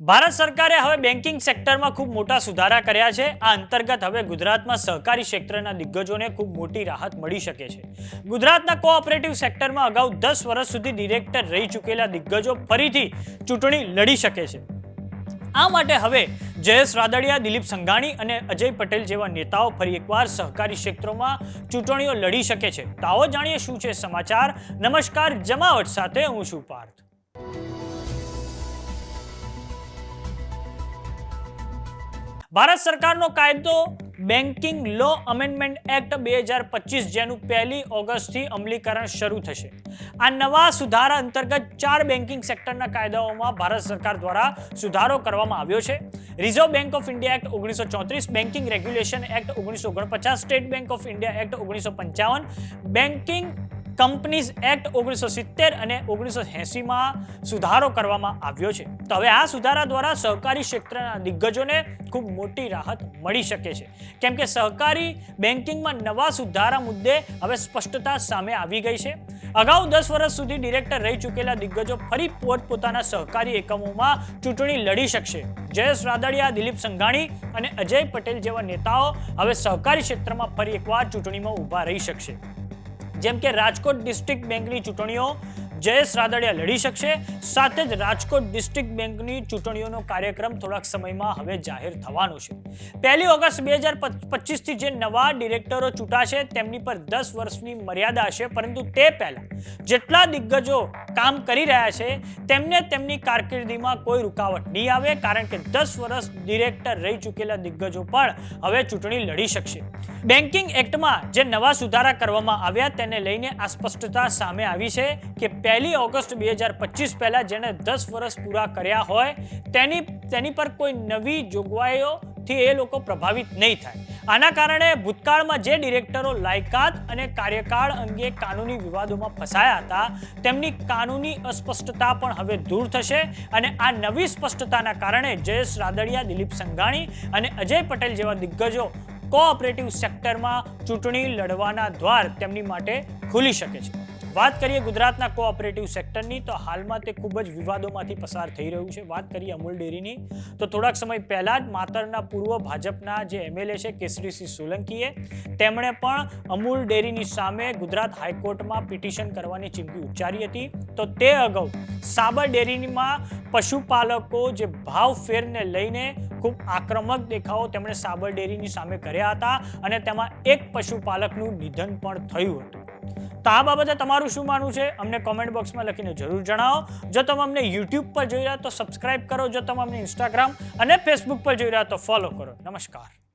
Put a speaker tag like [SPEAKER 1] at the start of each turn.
[SPEAKER 1] ભારત સરકારે હવે બેન્કિંગ સેક્ટરમાં ખૂબ મોટા સુધારા કર્યા છે. આ અંતર્ગત હવે ગુજરાતમાં સહકારી ક્ષેત્રના દિગ્ગજોને ખૂબ મોટી રાહત મળી શકે છે. ગુજરાતના કોઓપરેટિવ સેક્ટરમાં અગાઉ દસ વર્ષ સુધી ડિરેક્ટર રહી ચૂકેલા દિગ્ગજો ફરીથી ચૂંટણી લડી શકે છે. આ માટે હવે જયેશ રાદડિયા, દિલીપ સંઘાણી અને અજય પટેલ જેવા નેતાઓ ફરી એકવાર સહકારી ક્ષેત્રોમાં ચૂંટણીઓ લડી શકે છે. તો આવો જાણીએ શું છે સમાચાર? નમસ્કાર, જમાવટ સાથે હું છું પાર્થ. ભારત સરકારનો કાયદો બેન્કિંગ લો અમેન્ડમેન્ટ એક્ટ બે હજાર પચીસ, જેનું પહેલી ઓગસ્ટથી અમલીકરણ શરૂ થશે. આ નવા સુધારા અંતર્ગત ચાર બેન્કિંગ સેક્ટરના કાયદાઓમાં ભારત સરકાર દ્વારા સુધારો કરવામાં આવ્યો છે. Reserve bank of India act ઓગણીસો ચોત્રીસ બેન્કિંગ રેગ્યુલેશન એક્ટ ઓગણીસો ઓગણપચાસ state bank of India act ઓગણીસો પંચાવન બેન્કિંગ કંપનીઝ એક્ટ ઓગણીસો સિત્તેર અને ઓગણીસો એંસીમાં સુધારો કરવામાં આવ્યો છે. તો હવે આ સુધારા દ્વારા સહકારી ક્ષેત્રના દિગ્ગજોને ખૂબ મોટી રાહત મળી શકે છે. કેમ કે સહકારી બેન્કિંગમાં નવા સુધારા મુદ્દે હવે સ્પષ્ટતા સામે આવી ગઈ છે. અગાઉ દસ વર્ષ સુધી ડિરેક્ટર રહી ચૂકેલા દિગ્ગજો ફરી પોતપોતાના સહકારી એકમોમાં ચૂંટણી લડી શકશે. જયેશ રાદડિયા, દિલીપ સંઘાણી અને અજય પટેલ જેવા નેતાઓ હવે સહકારી ક્ષેત્રમાં ફરી એકવાર ચૂંટણીમાં ઊભા રહી શકશે. જેમ કે રાજકોટ ડિસ્ટ્રિક્ટ બેંકની ચૂંટણીઓ જયેશ રાદડિયા લડી શકશે. સાથે જ રાજકોટ ડિસ્ટ્રિક્ટ બેંકની ચૂંટણીઓનો કાર્યક્રમ થોડાક સમયમાં હવે જાહેર થવાનો છે. પહેલી ઓગસ્ટ બે હજાર પચીસથી જે નવા ડિરેક્ટરો ચૂંટાશે તેમની પર દસ વર્ષની મર્યાદા હશે, પરંતુ તે પહેલા જેટલા દિગ્ગજો કામ કરી રહ્યા છે, તેમને તેમની કારકિર્દીમાં કોઈ રૂકાવટ નહીં આવે, કારણ કે દસ વર્ષ ડિરેક્ટર રહી ચૂકેલા દિગ્ગજો પણ હવે ચૂંટણી લડી શકશે. બેન્કિંગ એક્ટમાં જે નવા સુધારા કરવામાં આવ્યા, તેને લઈને આ સ્પષ્ટતા સામે આવી છે કે પહેલી ઓગસ્ટ બે હજાર પચીસ પહેલાં જેણે દસ વર્ષ પૂરા કર્યા હોય, તેની તેની પર કોઈ નવી જોગવાઈઓથી એ લોકો પ્રભાવિત નહીં થાય. આના કારણે ભૂતકાળમાં જે ડિરેક્ટરો લાયકાત અને કાર્યકાળ અંગે કાનૂની વિવાદોમાં ફસાયા હતા, તેમની કાનૂની અસ્પષ્ટતા પણ હવે દૂર થશે અને આ નવી સ્પષ્ટતાના કારણે જયેશ રાદડિયા, દિલીપ સંઘાણી અને અજય પટેલ જેવા દિગ્ગજો કોઓપરેટિવ સેક્ટરમાં ચૂંટણી લડવાના દ્વાર તેમની માટે ખુલી શકે છે. વાત કરીએ ગુજરાતના કોઓપરેટિવ સેક્ટરની તો હાલમાં તે ખૂબ જ વિવાદોમાંથી પસાર થઈ રહ્યું છે. વાત કરીએ અમૂલ ડેરીની, તો થોડાક સમય પહેલા જ માતરના પૂર્વ ભાજપના જે એમએલએ છે કેસરીસિંહ સોલંકીએ, તેમણે પણ અમૂલ ડેરીની સામે ગુજરાત હાઈકોર્ટમાં પિટિશન કરવાની ચીમકી ઉચ્ચારી હતી. તો તે અગાઉ સાબર ડેરીમાં પશુપાલકો જે ભાવ ફેરને લઈને ખૂબ આક્રમક દેખાવો તેમણે સાબર ડેરીની સામે કર્યા હતા અને તેમાં એક પશુપાલકનું નિધન પણ થયું હતું. તો આ બાબતે તમારું શું માનવું છે? અમને કોમેન્ટ બોક્સમાં લખીને જરૂર જણાવો. જો તમે અમને યુટ્યુબ પર જોઈ રહ્યા તો સબસ્ક્રાઇબ કરો. જો તમે અમને ઇન્સ્ટાગ્રામ અને ફેસબુક પર જોઈ રહ્યા તો ફોલો કરો. નમસ્કાર.